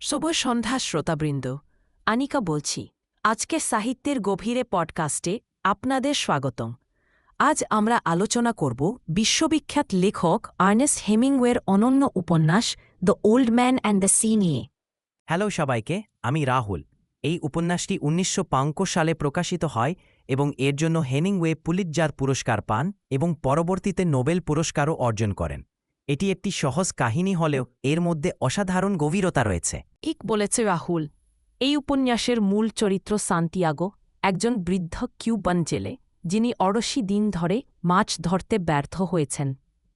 শুভ সন্ধ্যা শ্রোতাবৃন্দ, আনিকা বলছি আজকে সাহিত্যের গভীরে পডকাস্টে আপনাদের স্বাগতম। আজ আমরা আলোচনা করব বিশ্ববিখ্যাত লেখক আর্নেস্ট হেমিংওয়ের অনন্য উপন্যাস the old man and the sea নিয়ে। হ্যালো সবাইকে, আমি রাহুল। এই উপন্যাসটি উনিশশো সালে প্রকাশিত হয় এবং এর জন্য হেনিংওয়ে পুলিৎজার পুরস্কার পান এবং পরবর্তীতে নোবেল পুরস্কারও অর্জন করেন। এটি একটি সহজ কাহিনী হলেও এর মধ্যে অসাধারণ গভীরতা রয়েছে। ঠিক বলেছে রাহুল। এই উপন্যাসের মূল চরিত্র সান্তিয়াগো একজন বৃদ্ধ কিউবান জেলে যিনি অড়সি দিন ধরে মাছ ধরতে ব্যর্থ হয়েছেন।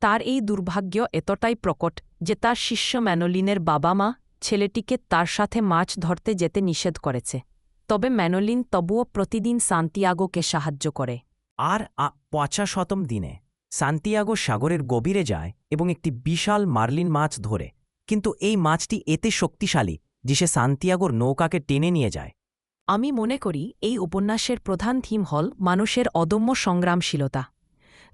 তার এই দুর্ভাগ্য এতটাই প্রকট যে তার শিষ্য ম্যানোলিনের বাবা মা ছেলেটিকে তার সাথে মাছ ধরতে যেতে নিষেধ করেছে। তবে ম্যানোলিন তবুও প্রতিদিন সান্তিয়াগোকে সাহায্য করে। আর পঁচাশতম দিনে সান্তিয়াগো সাগরের গভীরে যায় এবং একটি বিশাল মার্লিন মাছ ধরে। কিন্তু এই মাছটি এতে শক্তিশালী যে সে সান্তিয়াগোর নৌকাকে টেনে নিয়ে যায়। আমি মনে করি এই উপন্যাসের প্রধান থিম হল মানুষের অদম্য সংগ্রামশীলতা।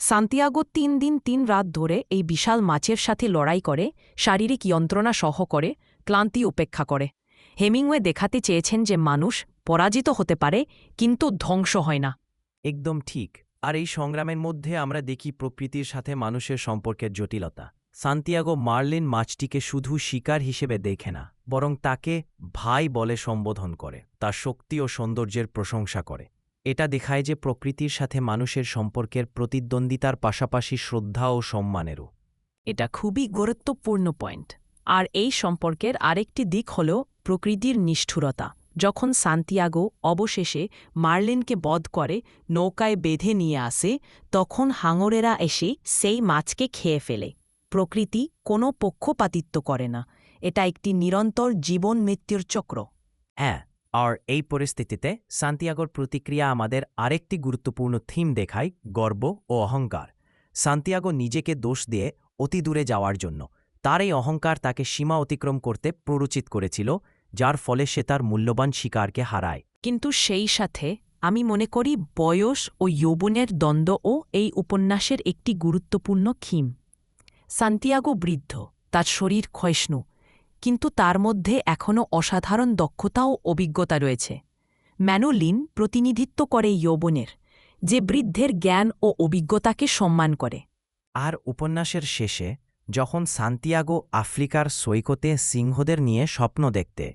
সান্তিয়াগো তিন দিন তিন রাত ধরে এই বিশাল মাছের সাথে লড়াই করে শারীরিক যন্ত্রণা সহ করে ক্লান্তি উপেক্ষা করে। হেমিংওয়ে দেখাতে চেয়েছেন যে মানুষ পরাজিত হতে পারে কিন্তু ধ্বংস হয় না। একদম ঠিক। আর এই সংগ্রামের মধ্যে আমরা দেখি প্রকৃতির সাথে মানুষের সম্পর্কের জটিলতা। সান্তিয়াগো মার্লিন মাছটিকে শুধু শিকার হিসেবে দেখে না, বরং তাকে ভাই বলে সম্বোধন করে, তার শক্তি ও সৌন্দর্যের প্রশংসা করে। এটা দেখায় যে প্রকৃতির সাথে মানুষের সম্পর্কের প্রতিদ্বন্দ্বিতার পাশাপাশি শ্রদ্ধা ও সম্মানেরও। এটা খুবই গুরুত্বপূর্ণ পয়েন্ট। আর এই সম্পর্কের আরেকটি দিক হল প্রকৃতির নিষ্ঠুরতা। যখন সান্তিয়াগো অবশেষে মার্লিনকে বধ করে নৌকায় বেঁধে নিয়ে আসে, তখন হাঙরেরা এসে সেই মাছকে খেয়ে ফেলে। প্রকৃতি কোনো পক্ষপাতিত্ব করে না। এটা একটি নিরন্তর জীবন মৃত্যুর চক্র। হ্যাঁ আর এই পরিস্থিতিতে সান্তিয়াগোর প্রতিক্রিয়া আমাদের আরেকটি গুরুত্বপূর্ণ থিম দেখায় গর্ব ও অহংকার। সান্তিয়াগো নিজেকে দোষ দিয়ে অতি দূরে যাওয়ার জন্য, তার এই অহংকার তাকে সীমা অতিক্রম করতে প্ররোচিত করেছিল যার ফলে সে তার মূল্যবান শিকারকে হারায়। কিন্তু সেই সাথে আমি মনে করি বয়স ও যৌবনের দ্বন্দ্বও এই উপন্যাসের একটি গুরুত্বপূর্ণ থিম সান্তিয়াগো বৃদ্ধ তার শরীর ক্ষয়ষ্ণু কিন্তু তার মধ্যে এখনও অসাধারণ দক্ষতা ও অভিজ্ঞতা রয়েছে। ম্যানোলিন প্রতিনিধিত্ব করে যৌবনের যে বৃদ্ধের জ্ঞান ও অভিজ্ঞতাকে সম্মান করে। আর উপন্যাসের শেষে যখন সান্তিয়াগো আফ্রিকার সৈকতে সিংহদের নিয়ে স্বপ্ন দেখতে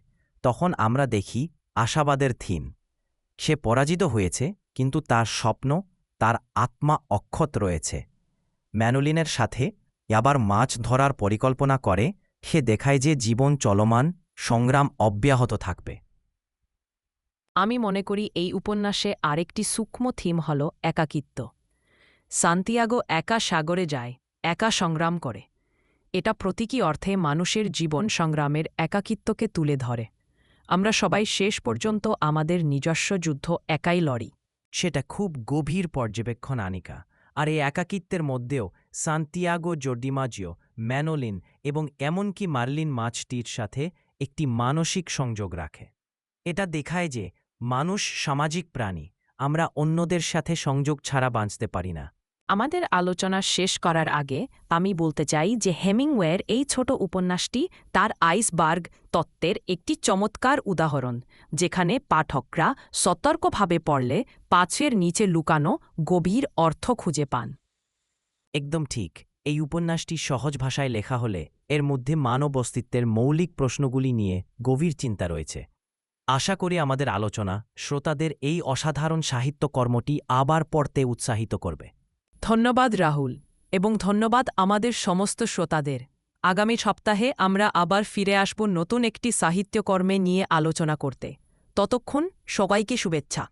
তখন আমরা দেখি আশাবাদের থিম। সে পরাজিত হয়েছে, কিন্তু তার স্বপ্ন, তার আত্মা অক্ষত রয়েছে। ম্যানোলিনের সাথে আবার মাছ ধরার পরিকল্পনা করে, সে দেখায় যে জীবন চলমান, সংগ্রাম অব্যাহত থাকবে। আমি মনে করি এই উপন্যাসে আরেকটি সূক্ষ্ম থিম হল একাকিত্ব। সান্তিয়াগো একা সাগরে যায়, একা সংগ্রাম করে। এটা প্রতীকী অর্থে মানুষের জীবন সংগ্রামের একাকিত্বকে তুলে ধরে। আমরা সবাই শেষ পর্যন্ত আমাদের নিজস্ব যুদ্ধ একাই লড়ি। সেটা খুব গভীর পর্যবেক্ষণ, আনিকা। আর এই একাকিত্বের মধ্যেও সান্তিয়াগো জোডিমাজিও ম্যানোলিন এবং এমনকি মার্লিন মাছটির সাথে একটি মানসিক সংযোগ রাখে। এটা দেখায় যে মানুষ সামাজিক প্রাণী, আমরা অন্যদের সাথে সংযোগ ছাড়া বাঁচতে পারি না। আমাদের আলোচনা শেষ করার আগে আমি বলতে চাই যে হেমিংওয়ের এই ছোট উপন্যাসটি তার আইসবার্গ তত্ত্বের একটি চমৎকার উদাহরণ, যেখানে পাঠকরা সতর্কভাবে পড়লে পাঁচের নিচে লুকানো গভীর অর্থ খুঁজে পান। একদম ঠিক। এই উপন্যাসটি সহজ ভাষায় লেখা হলে এর মধ্যে মানব অস্তিত্বের মৌলিক প্রশ্নগুলি নিয়ে গভীর চিন্তা রয়েছে। আশা করি আমাদের আলোচনা শ্রোতাদের এই অসাধারণ সাহিত্যকর্মটি আবার পড়তে উৎসাহিত করবে। ধন্যবাদ রাহুল, এবং ধন্যবাদ আমাদের সমস্ত শ্রোতাদের। আগামী সপ্তাহে আমরা আবার ফিরে আসব নতুন একটি সাহিত্যকর্মে নিয়ে আলোচনা করতে। ততক্ষণ সবাইকে শুভেচ্ছা।